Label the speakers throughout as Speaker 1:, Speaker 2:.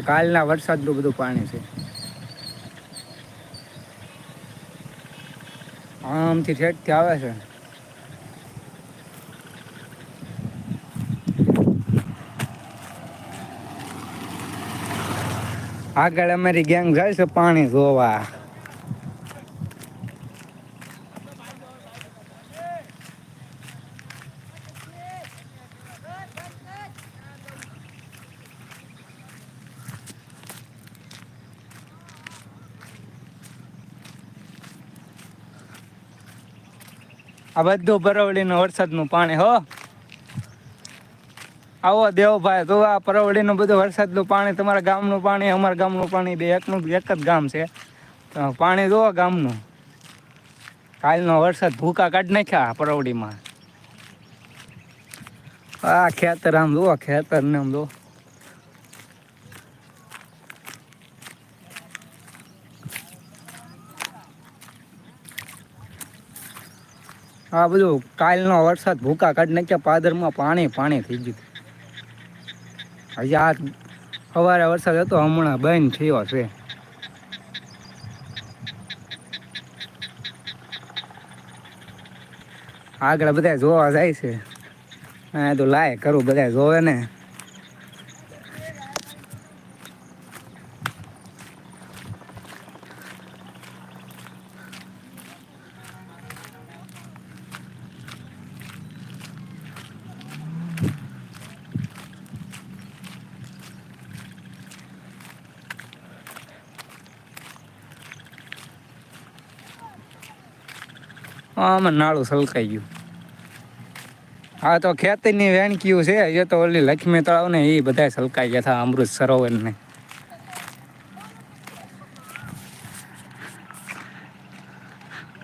Speaker 1: આ કાલના વરસાદનું બધું પાણી છે. આમથી ઠેઠથી આવે છે. આગળ અમારી ગેંગ જાય છે પાણી જોવા. આ બધું પરવડીનું વરસાદનું પાણી, હો. આવો દેવભાઈ, તો આ પરવડીનું બધું વરસાદનું પાણી, તમારા ગામનું પાણી, અમારા ગામનું પાણી, બે એકનું, એક જ ગામ છે. પાણી જોવો ગામનું. કાલનો વરસાદ ભૂકા કાઢી નાખ્યા પરવળીમાં આ ખેતર આમ જુઓ ખેતર ને આમ જુઓ. આ બધું કાલનો વરસાદ ભૂકા કાઢી નાખ્યા, પાદરમાં પાણી પાણી થઈ ગયું. હજી આ સવારે વરસાદ હતો, હમણાં બંધ થયો છે. આગળ બધા જોવા જાય છે. હા તો લાય કરું બધા જોવે ને. આમાં નાળું સલકાઈ ગયું. હા તો ખેતીની વેણકીયું છે, એ તો ઓલી લક્ષ્મી તળાવ ને એ બધા સલકાઈ ગયા હતા અમૃત સરોવર ને.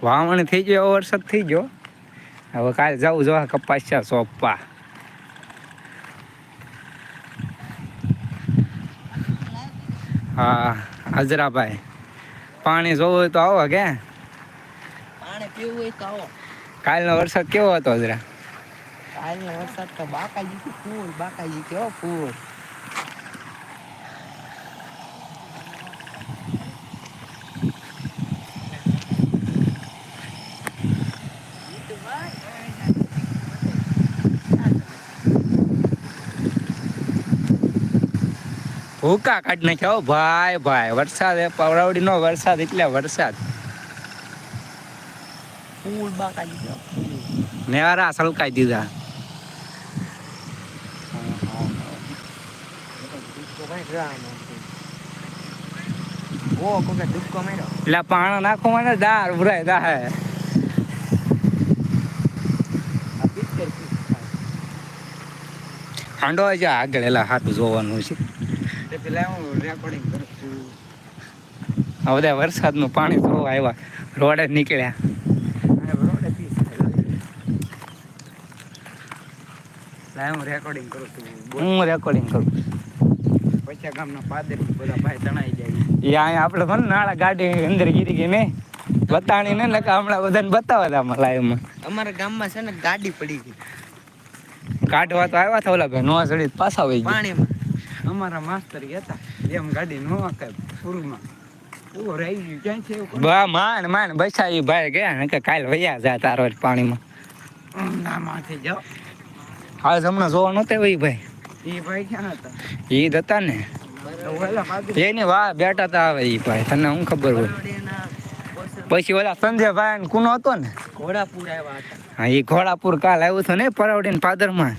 Speaker 1: વાવણ થઈ ગયો વરસાદ થઈ ગયો. હવે કાલે જવું જો કપાસિયા સોપા હા, હાજરાભાઈ. પાણી જોવું હોય તો આવો કે?
Speaker 2: પીવું હોય તો આવો.
Speaker 1: કાલનો વરસાદ કેવો હતો હજરા
Speaker 2: કાલનો વરસાદ તો બાકાજી ફૂલ બાકાજી કેવો ફૂલ.
Speaker 1: ભૂકા કાઢ નાખ્યા ભાઈ ભાઈ વરસાદ એ પવરાવડીનો વરસાદ એટલે વરસાદ.
Speaker 2: ફૂલ બાકાઈ કેવો
Speaker 1: નેવારા સલકાઈ દીધા. એટલે પાણા નાખો મને દાર ઉભરાય દા હે
Speaker 2: આ પિક્ચર
Speaker 1: હાંડો છે આગળ, એલા જોવાનું છે
Speaker 2: તે પેલા હું રેકોર્ડિંગ કરું છું.
Speaker 1: આ બધા વરસાદનું પાણી જોવા આવ્યા. રોડે નીકળ્યા
Speaker 2: અને બરોડે પીસ હું રેકોર્ડિંગ કરું છું.
Speaker 1: હું રેકોર્ડિંગ કરું.
Speaker 2: પછી ગામના પાદર બધા ભાઈ તણાઈ જાય.
Speaker 1: એ અહીંયા આપણે પણ નાળા ગાડી અંદર ગીરી ગઈ ને. બતાણી ને નકા હમણાં બધાને બતાવવા હતા આમાં લાઈવમાં
Speaker 2: અમારા ગામમાં છે ને ગાડી પડી ગઈ.
Speaker 1: કાઢવા તો આવ્યા હતા ઓલા ભાઈ નો ચડી પાછા વહી ગયા.
Speaker 2: પાણીમાં. અમારા માસ્તર હતા એમ ગાડી નો આકે પૂરમાં. ઓ રહી ગયું. ક્યાં છે એવું
Speaker 1: બા માન માન બસા ઈ ભાઈ ગયા ને કે કાલ વયા જા તારો પાણીમાં?
Speaker 2: ના માથે જાઓ.
Speaker 1: હાલ હમણાં જોવા નહોતે વહી ભાઈ?
Speaker 2: એ ભાઈ ક્યાં હતા?
Speaker 1: જ હતા ને? એની વાહ બેઠા હતા આવે એ ભાઈ તને હું ખબર હોય? પછી ઓલા સંજયભાઈ ને કુનો હતો ને?
Speaker 2: ઘોડાપુર આવ્યા હતા.
Speaker 1: હા એ ઘોડાપુર કાલ આવ્યો હતો ને પરાવડીને પાદરમાં.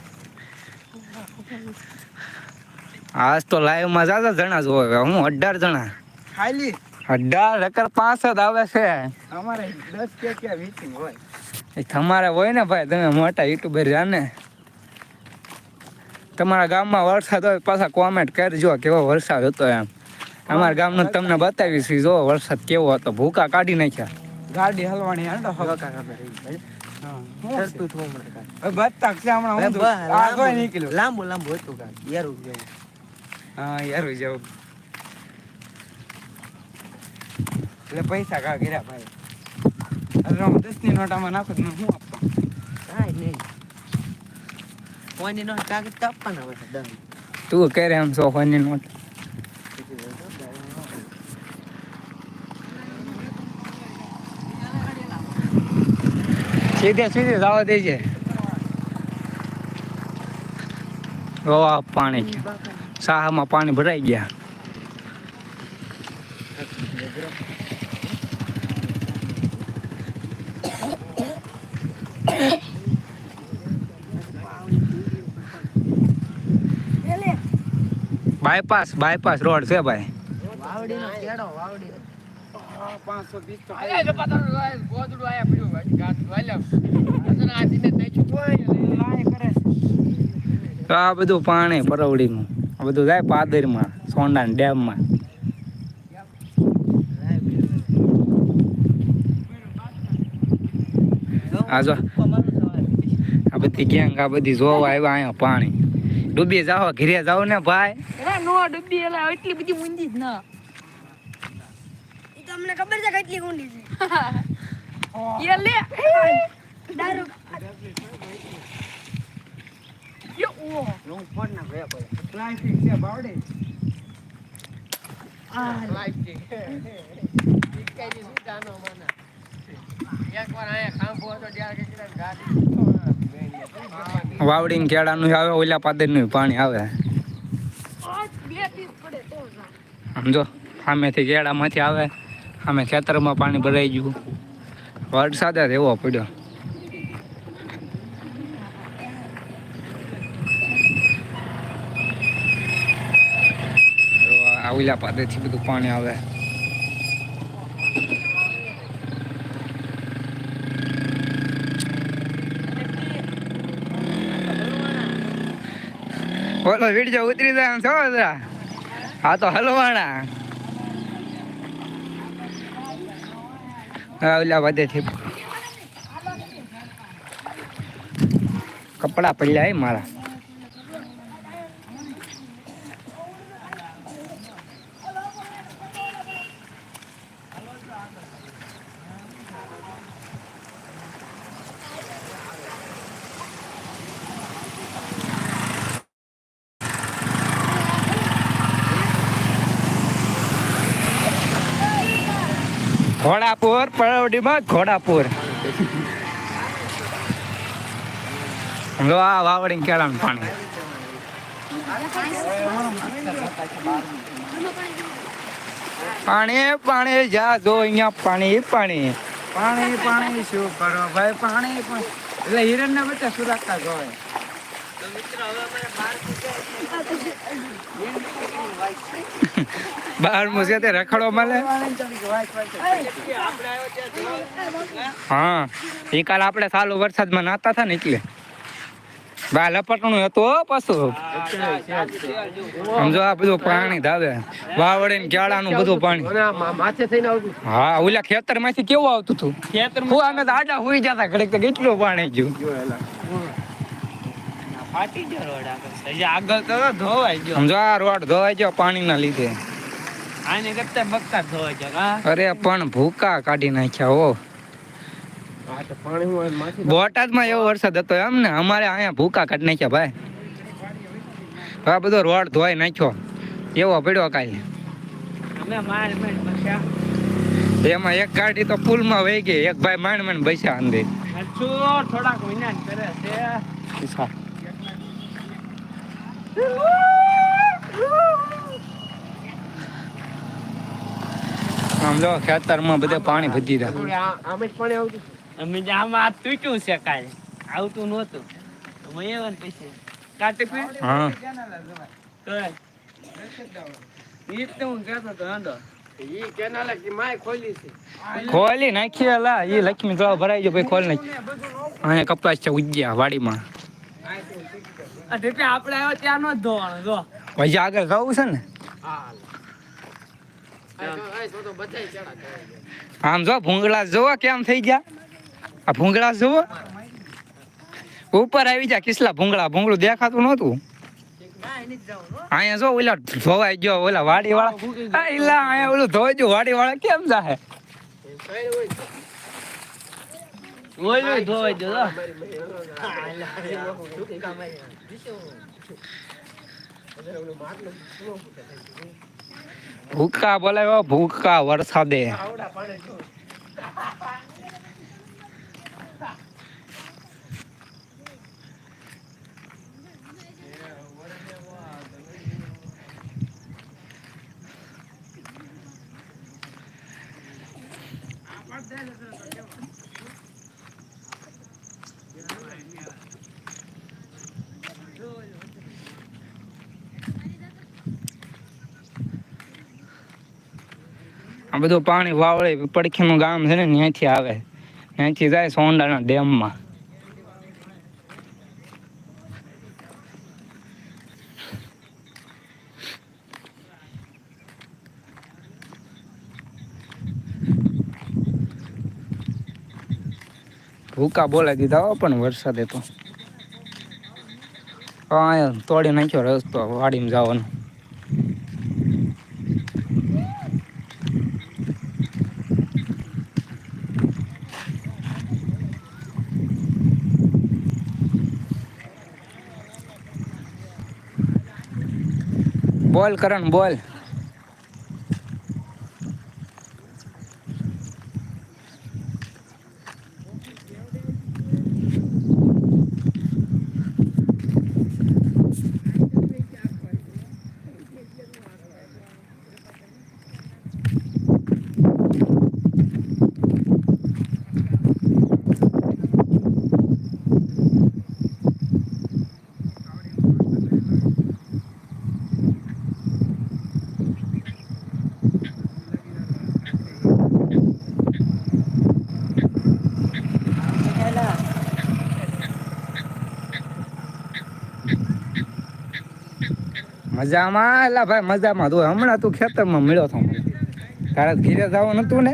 Speaker 1: આજ તો લાઈવમાં જાજા જણા જોવે હું અઢાર જણા.
Speaker 2: ખાલી?
Speaker 1: અઢાર એકર પાંચ જ આવે છે.
Speaker 2: અમારે દસ કે મીટિંગ હોય.
Speaker 1: તમારે હોય ને ભાઈ તમે મોટા યુટ્યુબર જાને. તમારા ગામમાં વરસાદ હોય પાછા કોમેન્ટ કરજો કેવો વરસાદ હતો એમ. અમારા ગામનું તમને બતાવીશ જો વરસાદ કેવો હતો. ભૂકા કાઢી નાખ્યા.
Speaker 2: ગાડી હલવાણી હાંડો લાંબુ- લાંબુ લાંબુ હતું. યારું જેવું.
Speaker 1: હા યારું જાવ
Speaker 2: એટલે પૈસા કા કર્યા ભાઈ? અરે હું દસની નોટામાં નાખો તો શું આપવા કાંઈ નહીં. Tuh
Speaker 1: ke ram so khoni no. Sidi sidi dawa deje. Goa pani. Saha ma pani bhrai gaya. Thank you. Bypass bypass road છે ભાઈ.
Speaker 2: વાવડીનો કેડો વાવડી પાંચસો વીસ તો લાય કરે.
Speaker 1: તો આ બધું પાણી પરવડીનું. આ બધું જાય પાદરમાં સોંડા ડેમમાં. આ જો. આ બધી ગેંગ આ બધી જોવા આવ્યા અહીંયા પાણી. ડૂબી જાઓ ઘીરે જાઓ ને ભાઈ.
Speaker 3: એલા નો ડબ્બી એલા એટલી બધી ઊંધી જ ના.
Speaker 4: ઈ તો અમને ખબર છે કેટલી ઊંડી છે.
Speaker 3: એ લે.
Speaker 4: દારૂ.
Speaker 3: યો ઓ
Speaker 2: હું ફોન ના ગયા પડે ટ્રાફિક છે બાવડી
Speaker 1: વાવડીને કેળાનું આવે ઓલા પાદરનું પાણી આવે. સમજો સામેથી કેળામાંથી આવે સામે ખેતરમાં પાણી ભરાઈ ગયું. વરસાદ જ એવો પડ્યો. ઓલા પાદેથી બધું પાણી આવે. ઓલો વીડિયો ઉતરી જાય એમ છો જરા હા તો હલવાણા. હા ઓલા છે કપડા પડ્યા મારા. ઘોડાપુર ઘોડાપુર. વાહ વાવડી કેળાનું પાણી. પાણી પાણી, જા જો અહીંયા પાણી પાણી.
Speaker 2: પાણી પાણી શું કરો? ભાઈ, પાણી એટલે હિરણ ને બધા સુરાતા જોવે.
Speaker 1: બહાર મુસે તે રખડો મળે? હા એ કાલ આપણે સાલો વરસાદમાં નાતા હતા ને એટલે. બા લપટણું હતું પશુ પાછું. સમજો આ બધું પાણી ધાવે. વાવડે ને કેળાનું બધું પાણી.
Speaker 2: માથે થઈને આવતું
Speaker 1: હા ઓલા ખેતરમાંથી કેવું આવતું હતું? ખેતર હું અમે તો આડા હુઈ જતા ઘડીક તો કેટલું પાણી ગયું.
Speaker 2: આગળ. તો ધોવાઈ ગયો.
Speaker 1: સમજો આ રોડ ધોવાઈ ગયો પાણીના લીધે.
Speaker 2: આને કરતા બગતા ધોવાઈ ગયો
Speaker 1: અરે પણ ભૂકા કાઢી નાખ્યા બોટાદમાં એવો વરસાદ હતો એમ ને અમારે અહીંયા ભૂકા કાઢી નાખ્યા ભાઈ. આ બધો રોડ ધોઈ નાખ્યો. એવો પડ્યો કાલે એમાં એક ગાડી તો પુલમાં વહી ગઈ એક ભાઈ માંડ માંડ બેસ્યા અંદર.
Speaker 2: થોડાક મહિના કરે છે.
Speaker 1: આમ જો ખેતરમાં બધે પાણી ભજી રહ્યા
Speaker 2: આમ જ પાણી આવતું અમે જ આમાં આ તૂટ્યું છે કાલે. આવતું નહોતું. અમે એવા પછી. કાતે
Speaker 1: હા.
Speaker 2: તો ઈ તો હું કહેતો તો હાંડો. ઈ કેનાલે કે માય ખોલી
Speaker 1: નાખી અલા. એ લક્ષ્મી તળાવ ભરાઈ ગયો ભાઈ ખોલ નાખી. અહીંયા કપાસ છે ઉજ્યા વાડીમાં.
Speaker 2: એટલે
Speaker 1: છે ને? આમ જો, ભૂંગળા જોવો કેમ થઈ ગયા? આ ભૂંગળા જોવો? ઉપર આવી જા, કિસલા ભૂંગળા. ભૂંગળું દેખાતું નહોતું. અહીંયા જો, ઓલા ધોવાઈ ગયો, ઓલા વાડી વાળા ઓલું ધોવાઈ ગયો વાડી વાળા કેમ જાહે?
Speaker 2: ઓલું ધોઈ દો
Speaker 1: ભૂકા બોલાવ્યો ભૂકા વરસાદે Dale. બધું પાણી વાવળે પડખીનું ગામ છે ને, ત્યાંથી આવે. ત્યાંથી જાય સોંડાના ડેમમાં. ભૂકા બોલાવી દીધા હો, પણ વરસાદે તો. તોડી નાખ્યો રસ્તો, વાડીમાં જવાનો. બોલ કરણ બોલ. મજામાં એટલે ભાઈ મજામાં તું હમણાં તું ખેતરમાં મળ્યો છો. તારે ઘીરે જવાનું નતું ને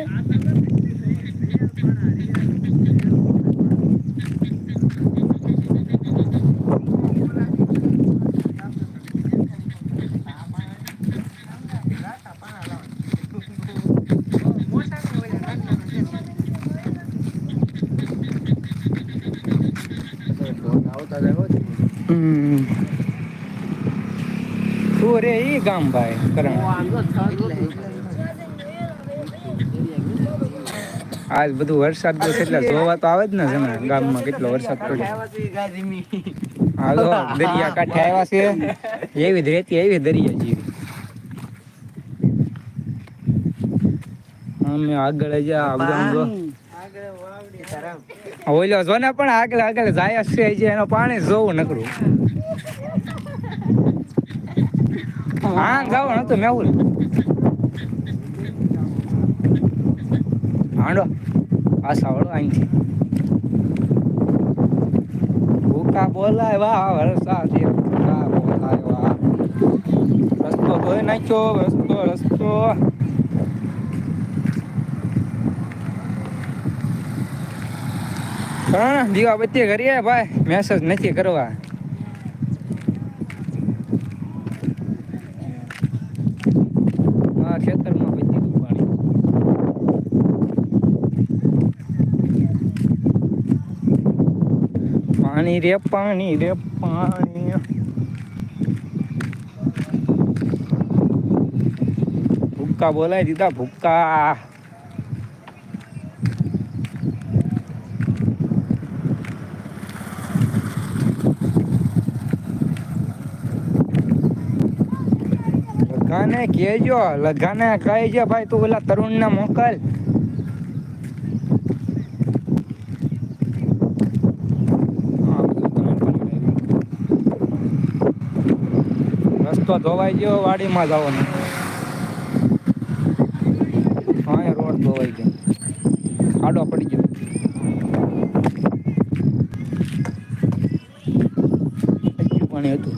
Speaker 1: હમ. તું રે એ ગામ ભાઈ, કરણ. આજ બધું વરસાદ છે એટલે જોવા તો આવે જ ને જમે ગામમાં કેટલો વરસાદ પડ્યો. હાલો, દરિયા કાંઠે આવ્યા છે એવી જ રેતી, એવી દરિયા જેવી. અમે આગળ જા જો. ઓલો જો ને પણ આગળ આગળ જાય છે એનો પાણી જોવું નકરું. હા જાવ નતું મેહુલ હાંડો. આ સાવડો અહીંથી ભૂકા બોલાવ્યા, વરસાદે ભૂકા બોલાવ્યા. રસ્તો ધોઈ નાખ્યો, રસ્તો રસ્તો. હા દીવા બત્તી કરીએ ભાઈ. મેસેજ નથી કરવા હા ખેતરમાં બત્તી નું પાણી પાણી રે પાણી રે, પાણી. ભૂક્કા બોલાવી દીધા, ભૂક્કા. લગાને કહેજો લગાને કહેજો, ભાઈ, તું ઓલા તરુણ ને મોકલ હા, બધું તમે પણ લઈ લો. રસ્તો ધોવાઈ ગયો, વાડીમાં જવાનો હા રોડ ધોવાઈ ગયો. આડો પડી ગયો. પાણી હતું.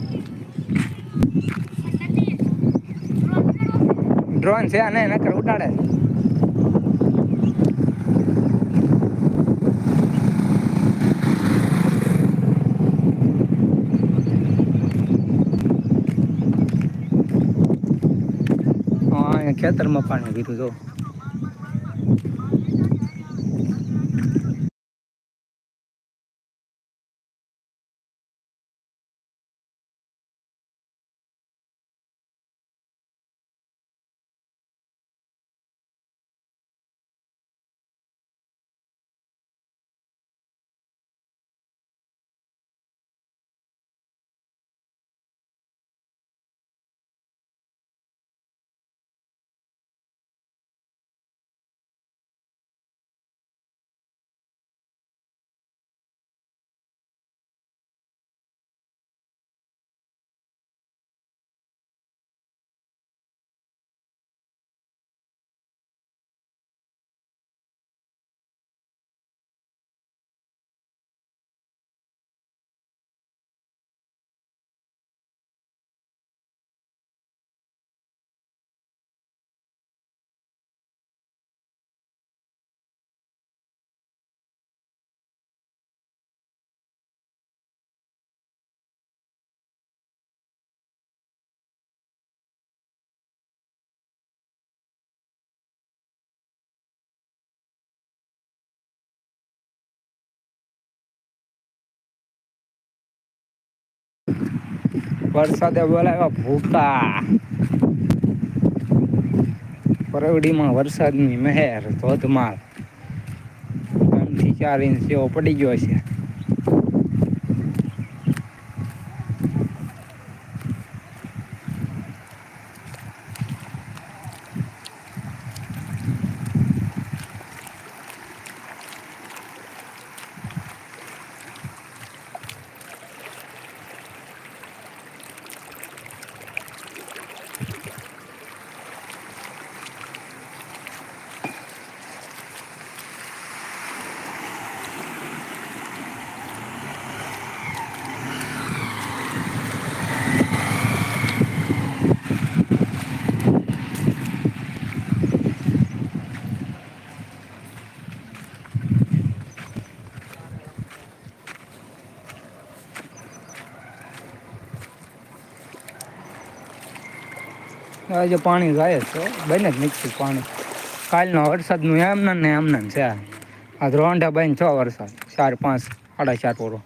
Speaker 1: ડ્રોન છે અને નકર ઉડાડે હા અહીંયા ખેતરમાં પાણી ભીધું જો. વરસાદે બોલાવ્યા ભૂકા. પરવડીમાં વરસાદની મહેર ધોધમાર. ત્રણથી ચાર ઇંચ જેવો પડી ગયો છે. આજે પાણી જાય જ બને જ નીકળ્યું પાણી. કાલનો વરસાદનું એમને ને એમને છે. આ રોંઢા બન છ વરસાદ, ચાર પાંચ, સાડા ચાર પૂરો.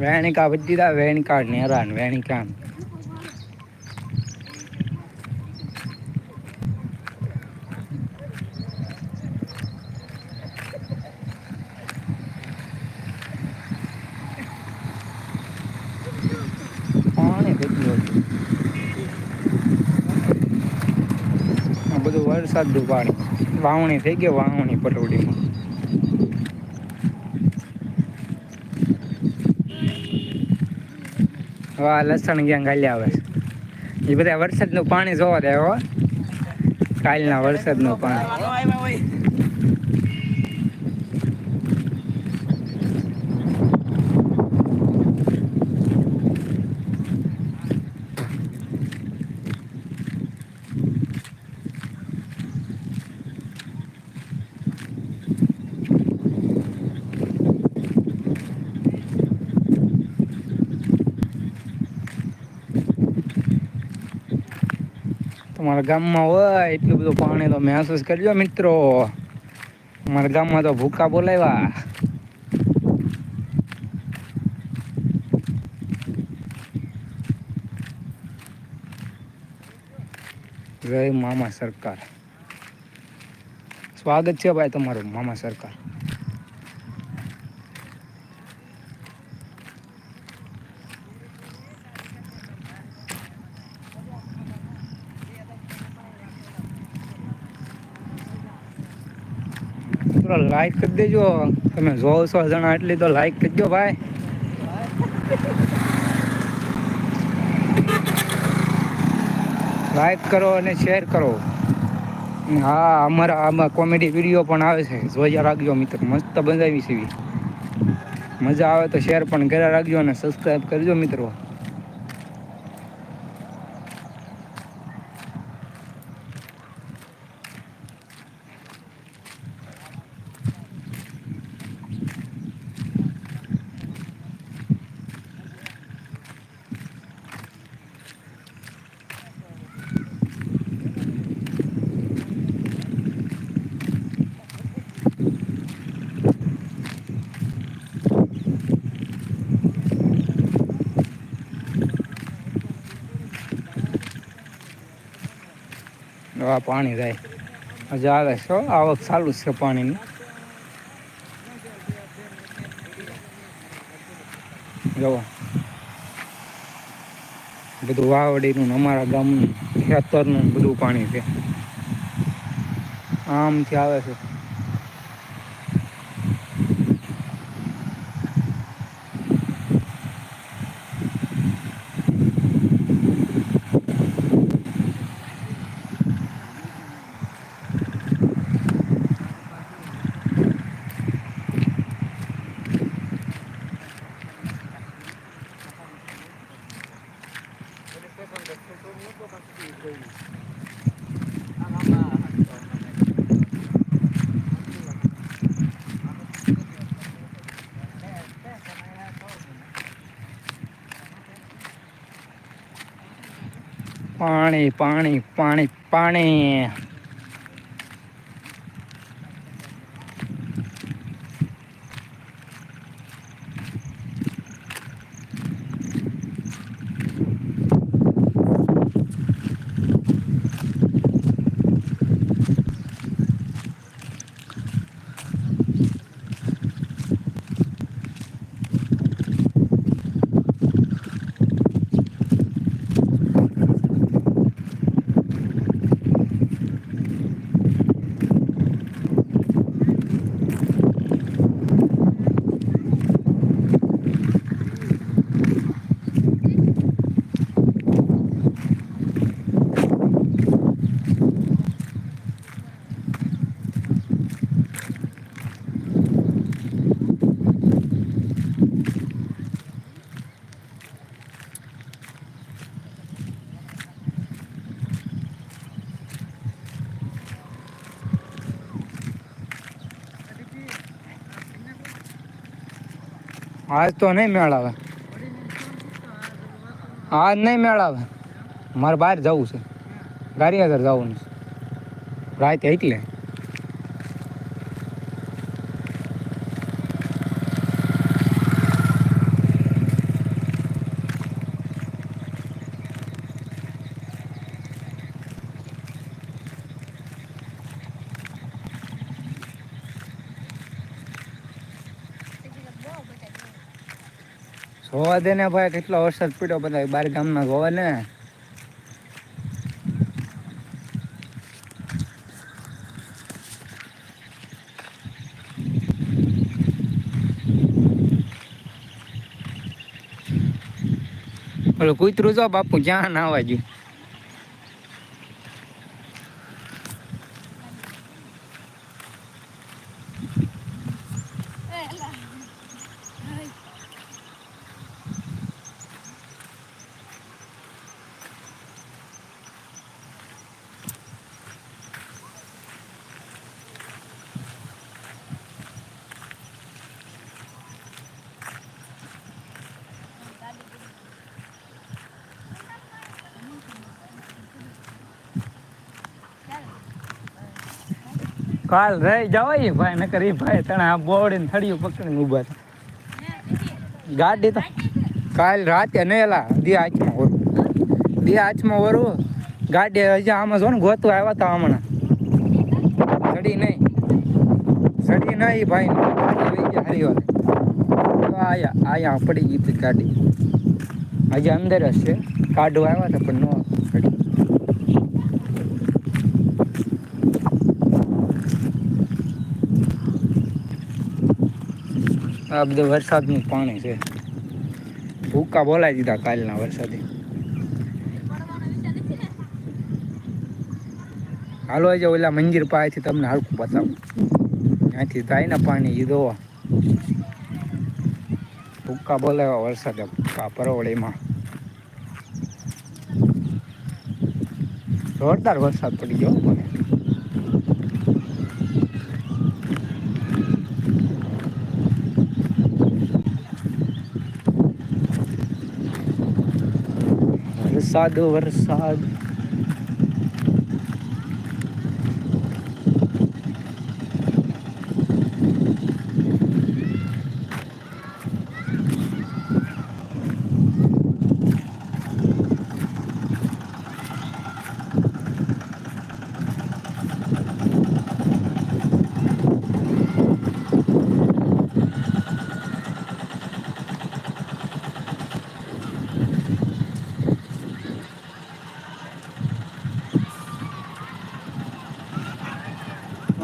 Speaker 1: વેણિકા બધી તા વેણિકા નેરા ને વેણિકા પાણી કેટલું હતું આ બધું વરસાદનું પાણી. વાવણી થઈ ગઈ, વાવણી પટોડીમાં હવે આ લસણ ક્યાં ગાલી આવે એ બધા વરસાદનું પાણી જોવા દે હો. કાલના વરસાદનું પાણી. તમારા ગામમાં હોય, એટલું બધું પાણી તો મહેસૂસ કરજો મિત્રો. અમારા ગામમાં તો ભૂકા બોલાવ્યા. જય મામા સરકાર. સ્વાગત છે ભાઈ તમારું, મામા સરકાર. થોડા લાઈક કરી દેજો. તમે જોવો છો જણા એટલી તો લાઈક કરજો ભાઈ. લાઈક કરો અને શેર કરો. હા, અમારા આમાં કોમેડી વીડિયો પણ આવે છે. જોયા રાખજો મિત્ર. મસ્ત બનાવી છે. મજા આવે તો શેર પણ કર્યા રાખજો અને સબસ્ક્રાઈબ કરજો મિત્રો. આ પાણી જાય. હજુ આવે છે. આવક ચાલુ છે પાણીની. જુઓ બધું વાવડીનું અમારા ગામનું ખેતરનું બધું પાણી છે. આમથી આવે છે. પાણી પાણી પાણી પાણી. આજ તો નહીં મેળ આવે આજ નહીં મેળ આવે મારે બહાર જવું છે. ગારી આગળ જવું છે. રાતે એટલે જોવા દે ને ભાઈ, કેટલો વરસાદ પડ્યો બધા બાર ગામના જોવા ને. ઓલો કૂતરું જો બાપુ ક્યાં આવવા ગયું કાલ રહી જવાય ભાઈ, નકર એ ભાઈ તને આ બોવડીને થળિયું પકડીને ઊભા હતા ગાડી તો કાલ રાતે નેલા, દી આચમાં વરું. દી આચમાં વરું. ગાડી હજી આમાં જો ને ગોતું આવ્યા હતા હમણાં. સડી નહીં. સડી નહીં ભાઈ ગાડી ગયા તો આયા આયા પડી ગઈ હતી ગાડી. હજી અંદર હશે છે. કાઢવા આવ્યા હતા પણ નો સડી આ બધું વરસાદનું પાણી છે. ભૂકા બોલાવી દીધા કાલના વરસાદે. હાલો આજે ઓલા મંદિર પાસેથી તમને હરખું બતાવું. ત્યાંથી થાય ને પાણી એ દો ભૂકા બોલાવ્યા વરસાદે ભૂકા પરવળીમાં. જોરદાર વરસાદ પડી ગયો મને વરસાદ વરસાદ.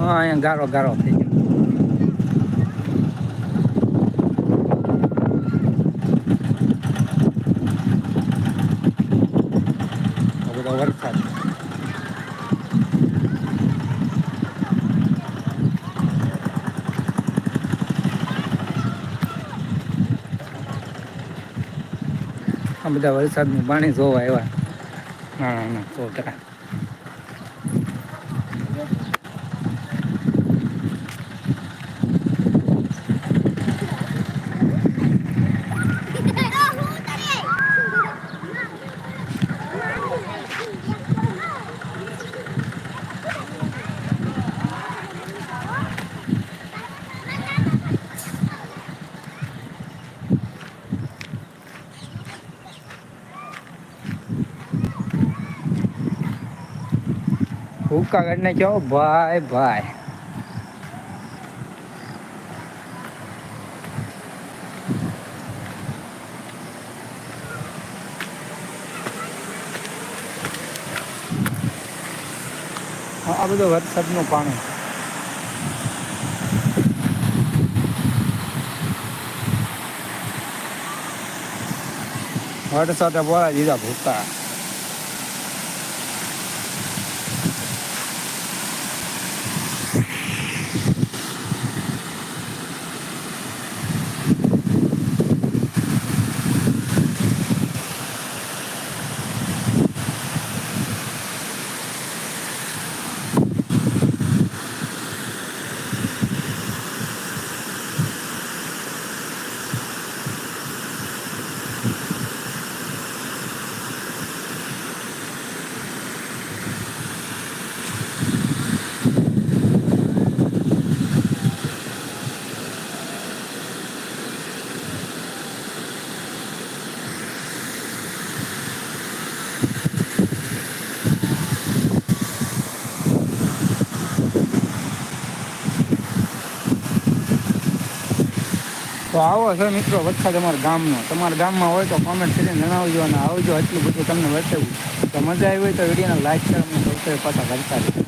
Speaker 1: હા અહીંયા ગારો ગારો થઈ ગયો બધો વરસાદ આ બધા વરસાદનું પાણી જોવા આવ્યા નાના નાના છોકરા ભૂકા કાઢને કહો ભાઈ ભાઈ. આ બધું વરસાદનું પાણી. વરસાદે બોલા દીધા ભૂકા. આવો છો મિત્રો, વરસાદ અમારા ગામનો. તમારા ગામમાં હોય તો કોમેન્ટ કરીને જણાવજો અને આવજો. એટલું બધું તમને બતાવ્યું તો મજા આવી હોય તો વિડીયોને લાઈક કરો અને સૌથી પાછા કરતા